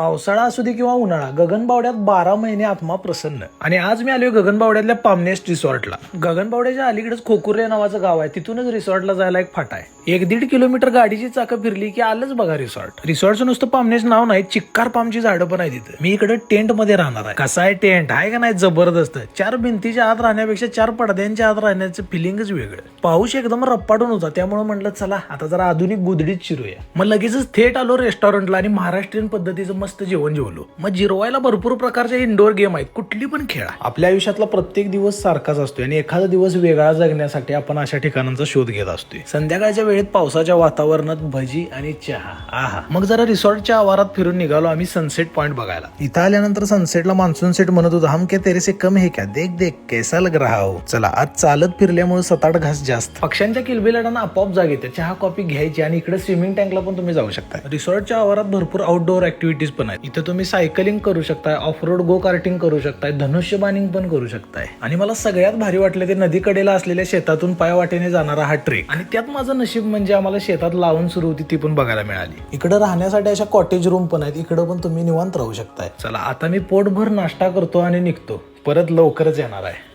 पावसाळा असू दे किंवा उन्हाळा गगनबावड्यात बारा महिने आत्मा प्रसन्न. आणि आज मी आलोय गगनबावड्यातल्या पामनेस्ट रिसॉर्टला. गगनबावड्याच्या अलीकडेच खोकुर्ले नावाचं गाव आहे. तिथूनच रिसॉर्टला जायला एक फाटा आहे. एक दीड किलोमीटर गाडीची चाकं फिरली की आलंच बघा रिसॉर्ट. रिसॉर्टचं नुसतं पामनेस नाव नाही चिक्कार पामची झाडं पण आहे तिथं. मी इकडे टेंटमध्ये राहणार आहे. कसा आहे टेंट? आहे का नाही? जबरदस्त. चार भिंतीच्या आत राहण्यापेक्षा चार पडद्यांच्या आत राहण्याचं फिलिंगच वेगळं. पाऊस एकदम रप्पाटून होता त्यामुळे म्हटलं चला आता जरा आधुनिक गुदडीत शिरूया. मग लगेचच थेट आलो रेस्टॉरंटला आणि महाराष्ट्रीयन पद्धतीचं मस्त जेवण जेवलो. मग जिरवायला भरपूर प्रकारचे इंडोर गेम आहेत. कुठली पण खेळा आपल्या आयुष्यातला प्रत्येक दिवस सारखाच असतोय आणि एखादा दिवस वेगळा जगण्यासाठी आपण अशा ठिकाणांचा शोध घेत असतोय. संध्याकाळच्या वेळेत पावसाच्या वातावरणात भजी आणि चहा. आहा. मग जरा रिसॉर्टच्या आवारात फिरून निघालो आम्ही सनसेट पॉइंट बघायला. इथं आल्यानंतर सनसेटला मान्सून सेट म्हणत होता. हम के तेरे से कम हे क्या? देख देख कैसा लग रहा हो? चला आज चालत फिरल्यामुळे सताट घास जास्त. पक्ष्यांच्या किलबिलाटांना आपोआप जाग येते. चहा कॉफी घ्यायची आणि इकडे स्विमिंग टँकला पण तुम्ही जाऊ शकता. रिसॉर्टच्या आवारात भरपूर आउटडोअर ऍक्टिव्हिटीज पण आहेत इथं तुम्ही सायकलिंग करू शकताय ऑफ रोड गो कार्टिंग करू शकताय धनुष्यबाणिंग पण करू शकताय. आणि मला सगळ्यात भारी वाटलं ते नदीकडेला असलेल्या शेतातून पायवाटेने जाणारा हा ट्रेक. आणि त्यात माझं नशीब म्हणजे आम्हाला शेतात लावून सुरू होती ती पण बघायला मिळाली. इकडे राहण्यासाठी अशा कॉटेज रूम पण आहेत. इकडे पण तुम्ही निवांत राहू शकताय. चला आता मी पोटभर नाश्ता करतो आणि निघतो. परत लवकरच येणार आहे.